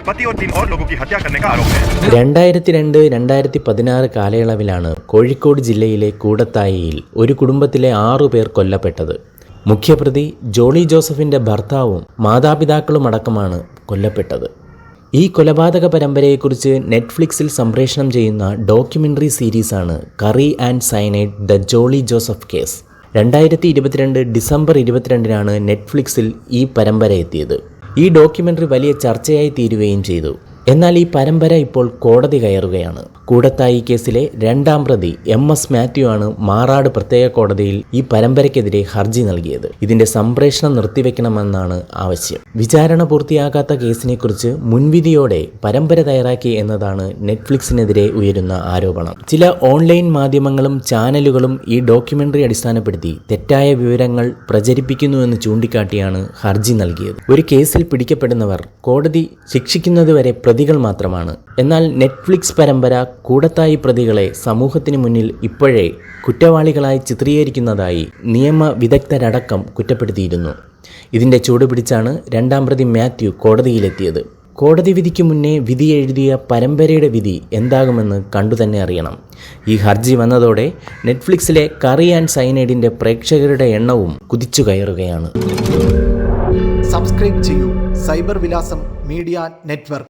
पति और तीन और लोगों की हत्या करने का आरोप है രണ്ടായിരത്തി രണ്ട് രണ്ടായിരത്തി പതിനാറ് കാലയളവിലാണ് കോഴിക്കോട് ജില്ലയിലെ കൂടത്തായിയിൽ ഒരു കുടുംബത്തിലെ ആറു പേർ കൊല്ലപ്പെട്ടത് മുഖ്യപ്രതി ജോളി ജോസഫിന്റെ ഭർത്താവും മാതാപിതാക്കളും അടക്കമാണ് കൊല്ലപ്പെട്ടത് ഈ കൊലപാതക പരമ്പരയെക്കുറിച്ച് നെറ്റ്ഫ്ലിക്സിൽ സംപ്രേഷണം ചെയ്യുന്ന documentary സീരീസാണ് curry and cyanide the Jolly Joseph case രണ്ടായിരത്തി ഇരുപത്തിരണ്ട് ഡിസംബർ ഇരുപത്തിരണ്ടിനാണ് നെറ്റ്ഫ്ലിക്സിൽ ഈ പരമ്പര എത്തിയത് ഈ ഡോക്യുമെന്ററി വലിയ ചർച്ചയായി തീരുകയും ചെയ്തു എന്നാൽ ഈ പരമ്പര ഇപ്പോൾ കോടതി കയറുകയാണ്. കൂടത്തായി കേസിലെ രണ്ടാം പ്രതി എം എസ് മാത്യു ആണ് മാറാട് പ്രത്യേക കോടതിയിൽ ഈ പരമ്പരയ്ക്കെതിരെ ഹർജി നൽകിയത്. ഇതിന്റെ സംപ്രേഷണം നിർത്തിവെക്കണമെന്നാണ് ആവശ്യം. വിചാരണ പൂർത്തിയാകാത്ത കേസിനെക്കുറിച്ച് മുൻവിധിയോടെ പരമ്പര തയ്യാറാക്കി എന്നതാണ് നെറ്റ്ഫ്ലിക്സിനെതിരെ ഉയരുന്ന ആരോപണം. ചില ഓൺലൈൻ മാധ്യമങ്ങളും ചാനലുകളും ഈ ഡോക്യുമെന്ററി അടിസ്ഥാനപ്പെടുത്തി തെറ്റായ വിവരങ്ങൾ പ്രചരിപ്പിക്കുന്നുവെന്ന് ചൂണ്ടിക്കാട്ടിയാണ് ഹർജി നൽകിയത്. ഒരു കേസിൽ പിടിക്കപ്പെടുന്നവർ കോടതി ശിക്ഷിക്കുന്നതുവരെ പ്രതികൾ മാത്രമാണ്. എന്നാൽ നെറ്റ്ഫ്ലിക്സ് പരമ്പര കൂടത്തായി പ്രതികളെ സമൂഹത്തിന് മുന്നിൽ ഇപ്പോഴേ കുറ്റവാളികളായി ചിത്രീകരിക്കുന്നതായി നിയമ വിദഗ്ധരടക്കം കുറ്റപ്പെടുത്തിയിരുന്നു. ഇതിന്റെ ചൂട് പിടിച്ചാണ് രണ്ടാം പ്രതി മാത്യു കോടതിയിലെത്തിയത്. കോടതി വിധിക്ക് മുന്നേ വിധി എഴുതിയ പരമ്പരയുടെ വിധി എന്താകുമെന്ന് കണ്ടു തന്നെ അറിയണം. ഈ ഹർജി വന്നതോടെ നെറ്റ്ഫ്ലിക്സിലെ കറി ആൻഡ് സൈനൈഡിന്റെ പ്രേക്ഷകരുടെ എണ്ണവും കുതിച്ചു കയറുകയാണ്. സബ്സ്ക്രൈബ് ചെയ്യൂ. സൈബർ വിലാസം മീഡിയ നെറ്റ്വർക്ക്.